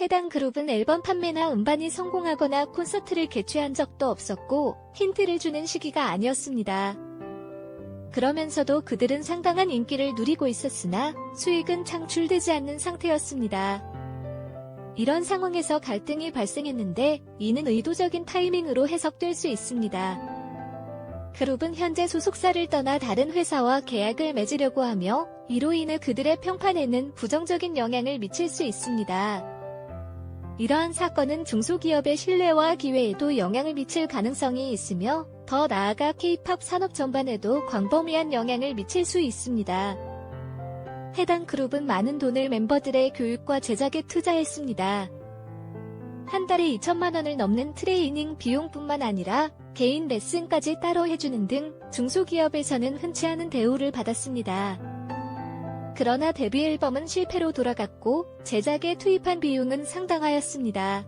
해당 그룹은 앨범 판매나 음반이 성공하거나 콘서트를 개최한 적도 없었고 힌트를 주는 시기가 아니었습니다. 그러면서도 그들은 상당한 인기를 누리고 있었으나 수익은 창출되지 않는 상태였습니다. 이런 상황에서 갈등이 발생했는데 이는 의도적인 타이밍으로 해석될 수 있습니다. 그룹은 현재 소속사를 떠나 다른 회사와 계약을 맺으려고 하며 이로 인해 그들의 평판에는 부정적인 영향을 미칠 수 있습니다. 이러한 사건은 중소기업의 신뢰와 기회에도 영향을 미칠 가능성이 있으며 더 나아가 K-팝 산업 전반에도 광범위한 영향을 미칠 수 있습니다. 해당 그룹은 많은 돈을 멤버들의 교육과 제작에 투자했습니다. 한 달에 2천만 원을 넘는 트레이닝 비용뿐만 아니라 개인 레슨까지 따로 해주는 등 중소기업에서는 흔치 않은 대우를 받았습니다. 그러나 데뷔 앨범은 실패로 돌아갔고 제작에 투입한 비용은 상당하였습니다.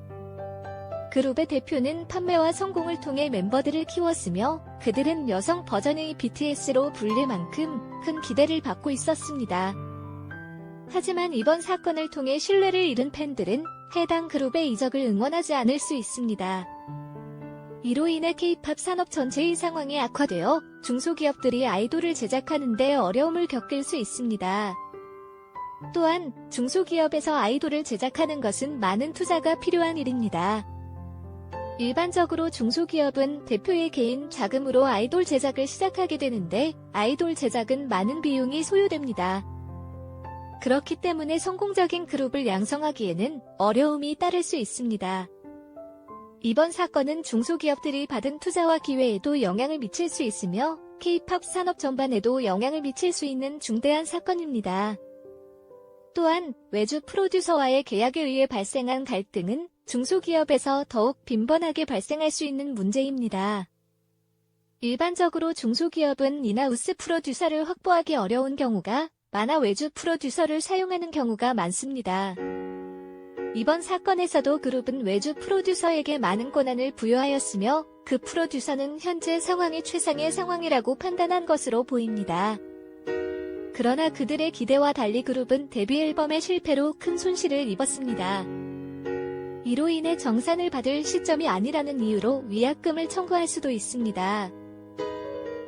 그룹의 대표는 판매와 성공을 통해 멤버들을 키웠으며 그들은 여성 버전의 BTS로 불릴 만큼 큰 기대를 받고 있었습니다. 하지만 이번 사건을 통해 신뢰를 잃은 팬들은 해당 그룹의 이적을 응원하지 않을 수 있습니다. 이로 인해 K-팝 산업 전체의 상황이 악화되어 중소기업들이 아이돌을 제작하는데 어려움을 겪을 수 있습니다. 또한 중소기업에서 아이돌을 제작하는 것은 많은 투자가 필요한 일입니다. 일반적으로 중소기업은 대표의 개인 자금으로 아이돌 제작을 시작하게 되는데 아이돌 제작은 많은 비용이 소요됩니다. 그렇기 때문에 성공적인 그룹을 양성하기에는 어려움이 따를 수 있습니다. 이번 사건은 중소기업들이 받은 투자와 기회에도 영향을 미칠 수 있으며 K-팝 산업 전반에도 영향을 미칠 수 있는 중대한 사건입니다. 또한 외주 프로듀서와의 계약에 의해 발생한 갈등은 중소기업에서 더욱 빈번하게 발생할 수 있는 문제입니다. 일반적으로 중소기업은 인하우스 프로듀서를 확보하기 어려운 경우가 많아 외주 프로듀서를 사용하는 경우가 많습니다. 이번 사건에서도 그룹은 외주 프로듀서에게 많은 권한을 부여하였으며 그 프로듀서는 현재 상황이 최상의 상황이라고 판단한 것으로 보입니다. 그러나 그들의 기대와 달리 그룹은 데뷔 앨범의 실패로 큰 손실을 입었습니다. 이로 인해 정산을 받을 시점이 아니라는 이유로 위약금을 청구할 수도 있습니다.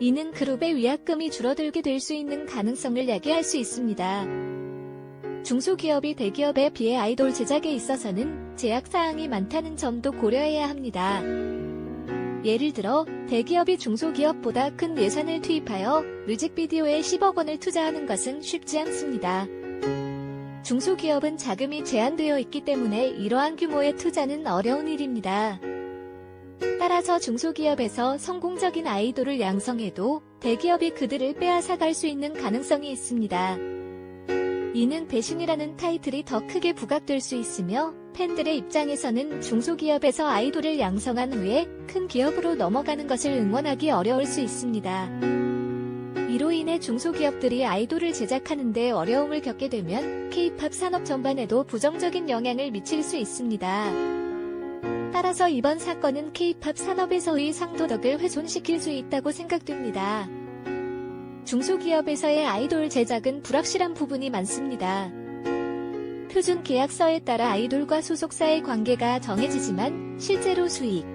이는 그룹의 위약금이 줄어들게 될 수 있는 가능성을 야기할 수 있습니다. 중소기업이 대기업에 비해 아이돌 제작에 있어서는 제약사항이 많다는 점도 고려해야 합니다. 예를 들어 대기업이 중소기업보다 큰 예산을 투입하여 뮤직비디오에 10억 원을 투자하는 것은 쉽지 않습니다. 중소기업은 자금이 제한되어 있기 때문에 이러한 규모의 투자는 어려운 일입니다. 따라서 중소기업에서 성공적인 아이돌을 양성해도 대기업이 그들을 빼앗아갈 수 있는 가능성이 있습니다. 이는 배신이라는 타이틀이 더 크게 부각될 수 있으며 팬들의 입장에서는 중소기업에서 아이돌을 양성한 후에 큰 기업으로 넘어가는 것을 응원하기 어려울 수 있습니다. 이로 인해 중소기업들이 아이돌을 제작하는데 어려움을 겪게 되면 K-팝 산업 전반에도 부정적인 영향을 미칠 수 있습니다. 따라서 이번 사건은 K-팝 산업에서의 상도덕을 훼손시킬 수 있다고 생각됩니다. 중소기업에서의 아이돌 제작은 불확실한 부분이 많습니다. 표준 계약서에 따라 아이돌과 소속사의 관계가 정해지지만 실제로 수익,